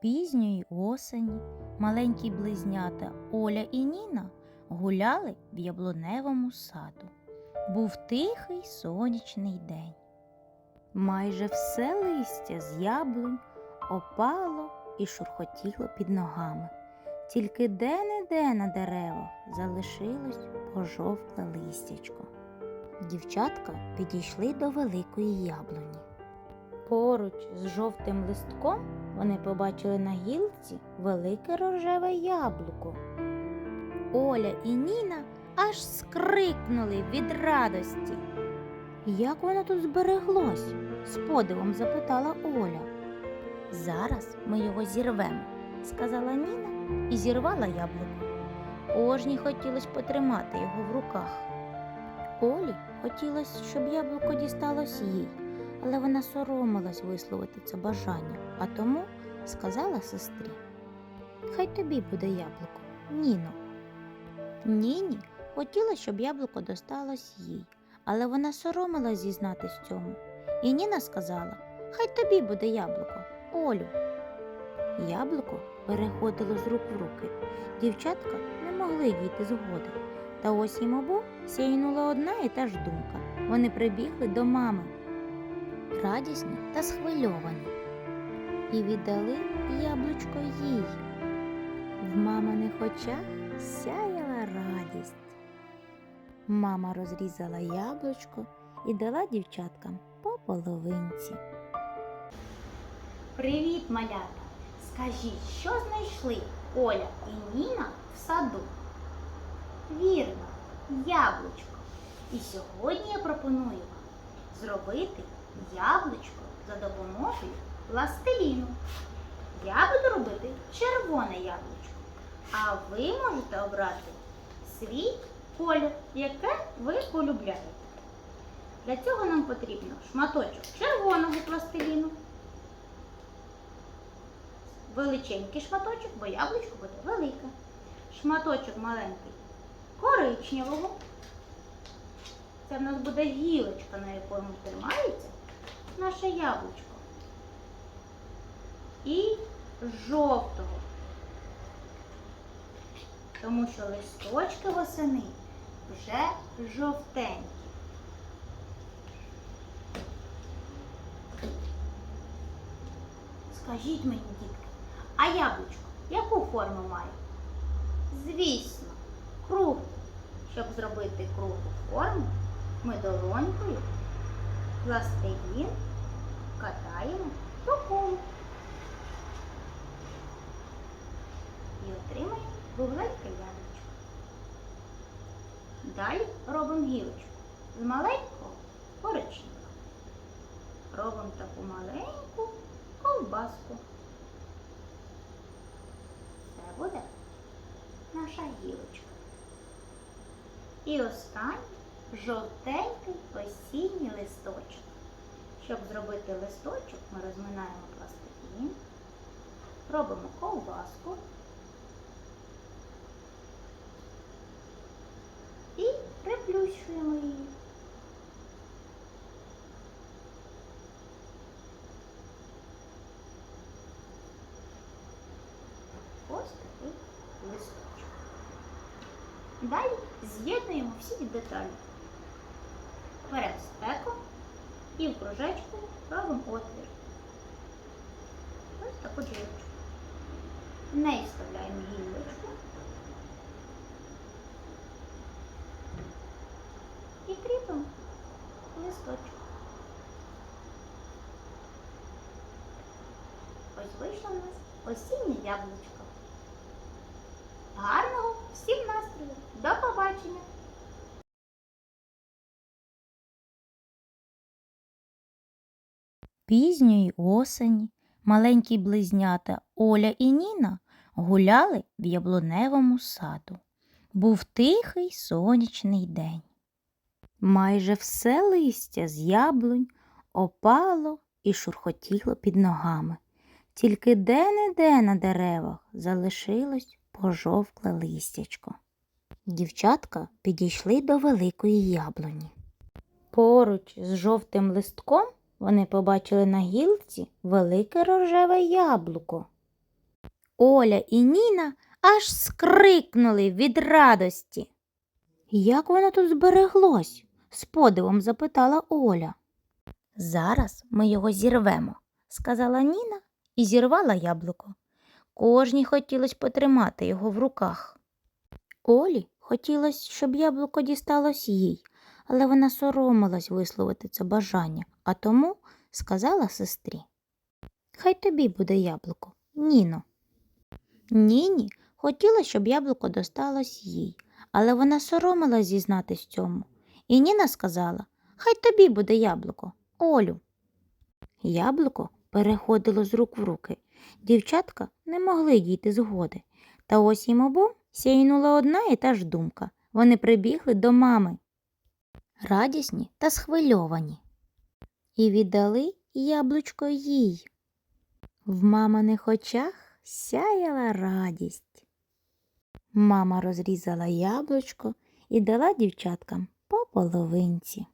Пізньої осені маленькі близнята Оля і Ніна гуляли в яблуневому саду. Був тихий сонячний день. Майже все листя з яблунь опало і шурхотіло під ногами. Тільки де-не-де на деревах залишилось пожовкле листячко. Дівчатка підійшли до великої яблуні. Поруч з жовтим листком вони побачили на гілці велике рожеве яблуко. Оля і Ніна аж скрикнули від радості. Як воно тут збереглось? з подивом запитала Оля. Зараз ми його зірвемо, сказала Ніна і зірвала яблуко. Кожній хотілося потримати його в руках. Олі хотілося, щоб яблуко дісталось їй, але вона соромилась висловити це бажання, а тому сказала сестрі: Хай тобі буде яблуко, Ніно. Ніні хотіла, щоб яблуко досталось їй, але вона соромилась зізнатись цьому. І Ніна сказала: Хай тобі буде яблуко, Олю. Яблуко переходило з рук в руки. Дівчатка не могли дійти згоди. Та ось їм обом сяйнула одна і та ж думка. Вони прибігли до мами, радісні та схвильовані, і віддали яблучко їй. В маминих очах сяяла радість. Мама розрізала яблучко і дала дівчаткам по половинці. Привіт, малята! Скажіть, що знайшли Оля і Ніна в саду? Вірно, яблучко. І сьогодні я пропоную вам зробити яблучко за допомогою пластиліну. Я буду робити червоне яблучко, а ви можете обрати свій колір, яке ви полюбляєте. Для цього нам потрібно шматочок червоного пластиліну, величенький шматочок, бо яблучко буде велике. Шматочок маленький коричневого. Це в нас буде гілочка, на якому тримається наше яблучко. І жовтого. Тому що листочки восени вже жовтенькі. Скажіть мені, дітки, а яблучко яку форму має? Звісно, круглу. Щоб зробити круглу форму, ми долонькою пластилін катаємо по. І отримаємо кругленьке яблучко. Далі робимо гілочку з маленького коричневого. Робимо таку маленьку ковбаску. Це буде наша гілочка. І останній жовтенький осінній листочок. Щоб зробити листочок, ми розминаємо пластилін, робимо ковбаску і приплющуємо її. Ось такий листочок. Далі з'єднуємо всі деталі. Беремо стеку і в кружечку робимо отвір. Ось таку дірочку. В неї вставляємо гілочку і кріпимо листочок. Ось вийшло у нас осіннє яблучко. Гарного всім настрою! До побачення! Пізньої осені маленькі близнята Оля і Ніна гуляли в яблуневому саду. Був тихий сонячний день. Майже все листя з яблунь опало і шурхотіло під ногами. Тільки де-не-де на деревах залишилось пожовкле листячко. Дівчатка підійшли до великої яблуні. Поруч з жовтим листком вони побачили на гілці велике рожеве яблуко. Оля і Ніна аж скрикнули від радості. Як воно тут збереглось? з подивом запитала Оля. Зараз ми його зірвемо, сказала Ніна і зірвала яблуко. Кожній хотілося потримати його в руках. Олі хотілося, щоб яблуко дісталось їй, але вона соромилась висловити це бажання, а тому сказала сестрі. Хай тобі буде яблуко, Ніно. Ніні хотіла, щоб яблуко досталось їй, але вона соромилась зізнатись цьому. І Ніна сказала, хай тобі буде яблуко, Олю. Яблуко переходило з рук в руки. Дівчатка не могли дійти згоди. Та ось їм обом сяйнула одна і та ж думка. Вони прибігли до мами, радісні та схвильовані, і віддали яблучко їй. В маминих очах сяяла радість. Мама розрізала яблучко і дала дівчаткам по половинці.